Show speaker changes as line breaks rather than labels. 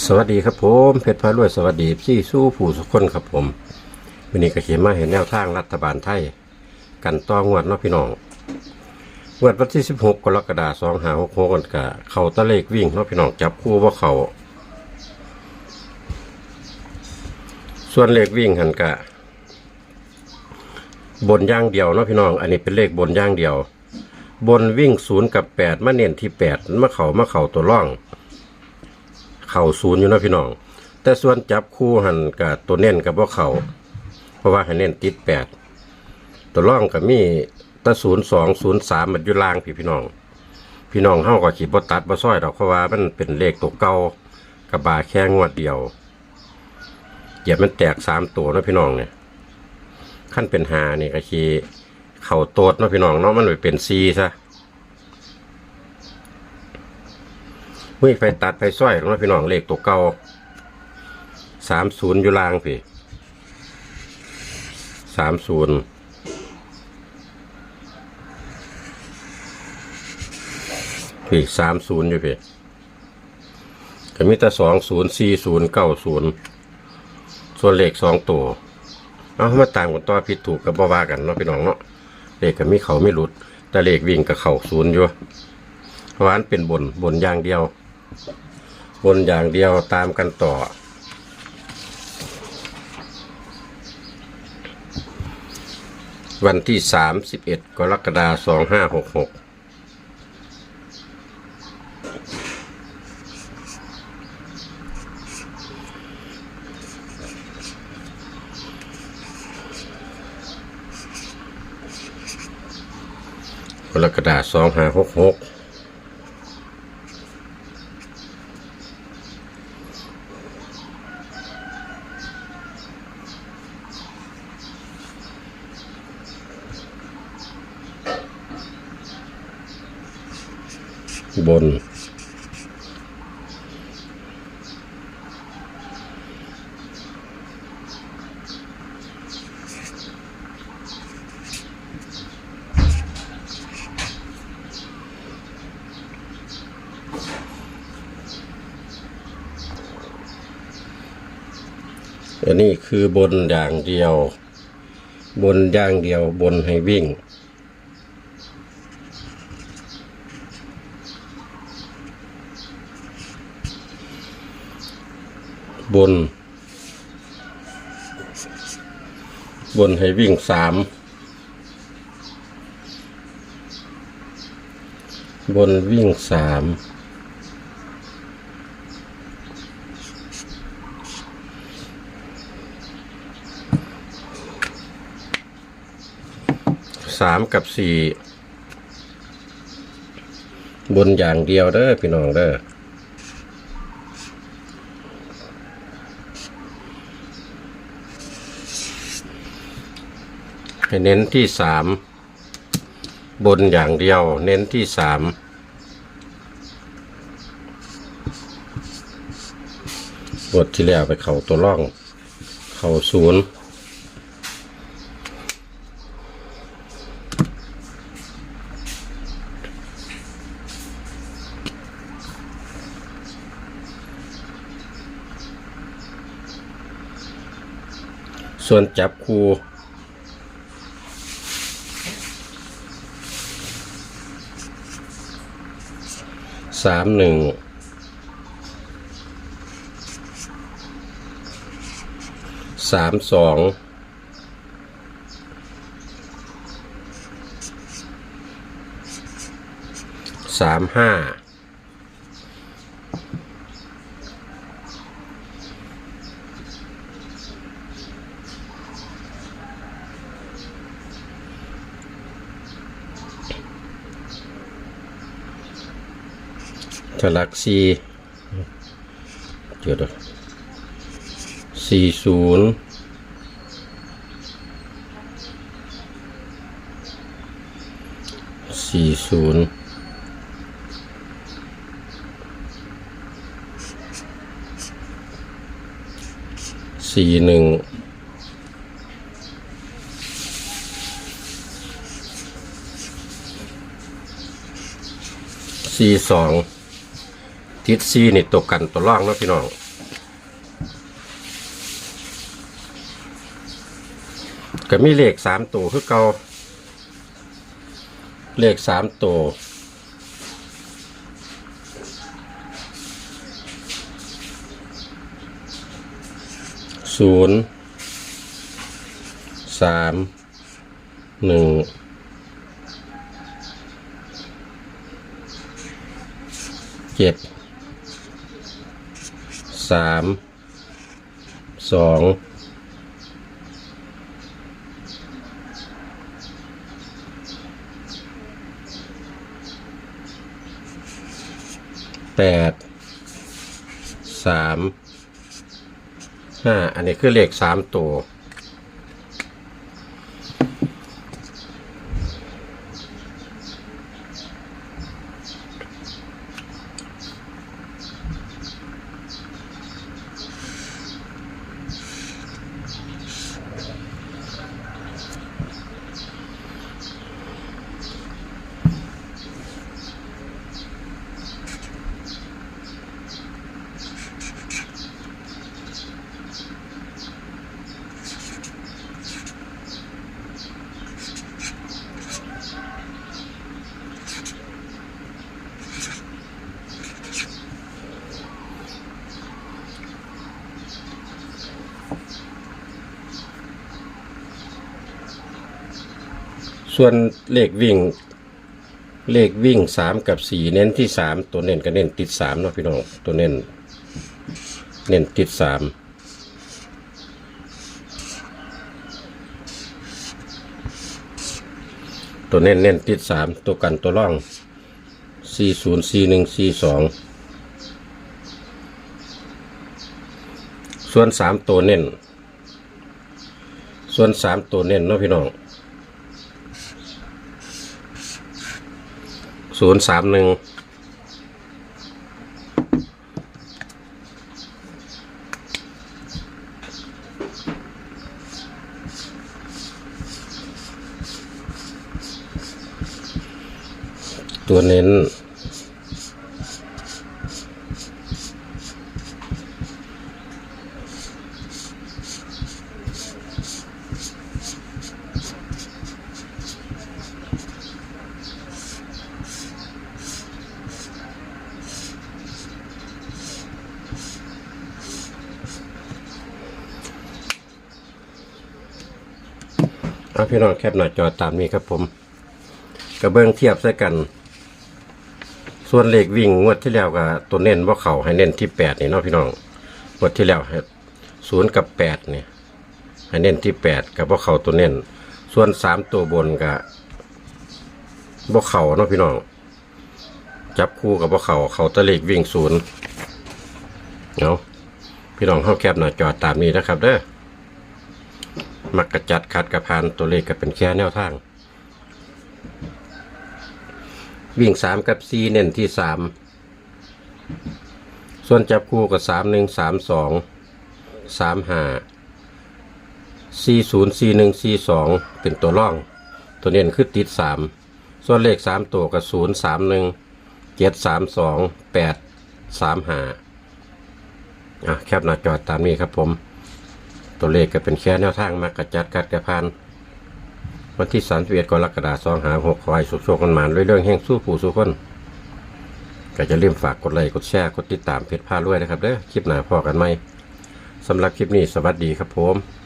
สวัสดีครับผมเพชรพารวยสวัสดีพี่สู้ผู้สุคนครับผมวันนี้ก็เขียนมาเห็นแนวทางรัฐบาลไทย กันต่องวดเนาะพี่น้องงวดวันที่ 16 กรกฎาคม2 5 6 6กันกะเขาตะเลขวิ่งเนาะพี่น้องจับคู่ว่าเขาส่วนเลขวิ่งหันกะ บนย่างเดียวเนาะพี่น้อง อันนี้เป็นเลขบนย่างเดียว บนวิ่งศูนย์กับแปดมาเน้นที่แปดมาเขามาเข่าตัวร่อง เข่าศูนย์อยู่นะพี่น้อง แต่ส่วนจับคู่หันกับตัวเน้นกับว่าเข่าเพราะว่าให้เน้นติดแปดตัวร่องกับมีตะศูนย์สองศูนย์สามมันอยู่ล่างพี่พี่น้อง พี่น้องเฮาก็ขีดบตัดบ่ซ้อยดอกเพราะว่ามันเป็นเลขตัวเก่ากับบาแค่งวดเดียวเหยียบมันแตกสามตัวนะพี่น้องเนี่ยขั้นเป็นหานี่ก็คือเข่าโตดนะพี่น้องเนาะมันไปเป็นซีซะ มือไฟตัดไฟซ้อยแลงมาพี่น้องเลขตัวเก่าสามศูนย์อยู่ล่างพี่สามศูนย์พี่สามศูนย์อยู่พี่ก็มีแต่สองศูนย์สี่ศูนย์เก้าศูนย์ส่วนเลขสองตัว เอามาตามกันต่อผิดถูกกับบ่ว่ากันเนาะพี่น้องเนาะเลขก็มีเขาไม่หลุด แต่เลขวิ่งกับเขาศูนย์อยู่เพราะว่านเป็นบนบนอย่างเดียว บนอย่างเดียวตามกันต่อ วันที่สามสิบเอ็ดกรกฎาสองห้าหกหกกรกฎาสองห้าหกหก บน อันนี้คือบนอย่างเดียว บนอย่างเดียวบนให้วิ่ง บน บนให้วิ่งสามบนวิ่งสามสามกับสี่บนอย่างเดียวเด้อพี่น้องเด้อ ให้เน้นที่สามบนอย่างเดียว เน้นที่สามบทที่แล้วไปเข่าตัวร่อง เข่าศูนย์ส่วนจับคู สามหนึ่งสามสองสามห้า ทะลักซีเดี๋ยวนะสี่ศูนย์สี่ศูนย์สี่หนึ่งสี่สอง ทิศซีนี่ตกกันตัวล่องนะพี่น้องก็มีเลขสามตัวคือเกาเลขสามตัวศูนย์สามหนึ่งเจ็ด สามสองแปดสามห้าอันนี้คือเลขสามตัว ส่วนเลขวิ่ง เลขวิ่งสามกับสี่เน้นที่สามตัวเน้นก็เน้นติดสามเนาะพี่น้องตัวเน้นเน้นติดสามตัวเน้นเน้นติดสามตัวกันตัวร่องสี่ศูนย์สี่หนึ่งสี่สองส่วนสามตัวเน้น ส่วนสามตัวเน้นเนาะพี่น้อง ศูนย์สามหนึ่งตัวเน้น เอาพี่น้องแคปหน้าจอตามนี้ครับผมกระเบื้องเทียบใส่กัน ส่วนเลขวิ่งงวดที่แล้วกับตัวเน้นว่าเขาให้เน้นที่แปดนี่เนาะพี่น้องงวดที่แล้วศูนย์กับแปดเนี่ยให้เน้นที่แปดกับว่าเขาตัวเน้นส่วนสามตัวบนกับว่าเขาเนาะพี่น้องจับคู่กับว่าเขาเขาตะเลขวิ่งศูนย์เนาะพี่น้องเข้าแคปหน้าจอตามนี้นะครับเด้อ มักกระจัดคัดกระพานตัวเลขก็เป็นแค่แนวทาง วิ่งสามกับสี่เน้นที่สามส่วนจับคู่กับสามหนึ่งสามสองสามห้าสี่ศูนย์สี่หนึ่งสี่สองเป็นตัวร่อง ตัวเน้นคือติดสามส่วนเลขสามตัวกับศูนย์สามหนึ่งเจ็ดสามสองแปดสามห้าอะแคปหน้าจอตามนี้ครับผม ตัวเลขก็เป็นแค่แนวทางมากระจัดกัดกระพานวันที่สามสิบเอ็ดกรกฎาคมสองหาหกคอยสุขโชคกันหมานเรื่องแห่งสู้ผู้สู้คนก็จะลืมฝากกดไลค์กดแชร์กดติดตามเพจพาด้วยนะครับเด้อคลิปหน้าพอกันไหมสำหรับคลิปนี้สวัสดีครับผม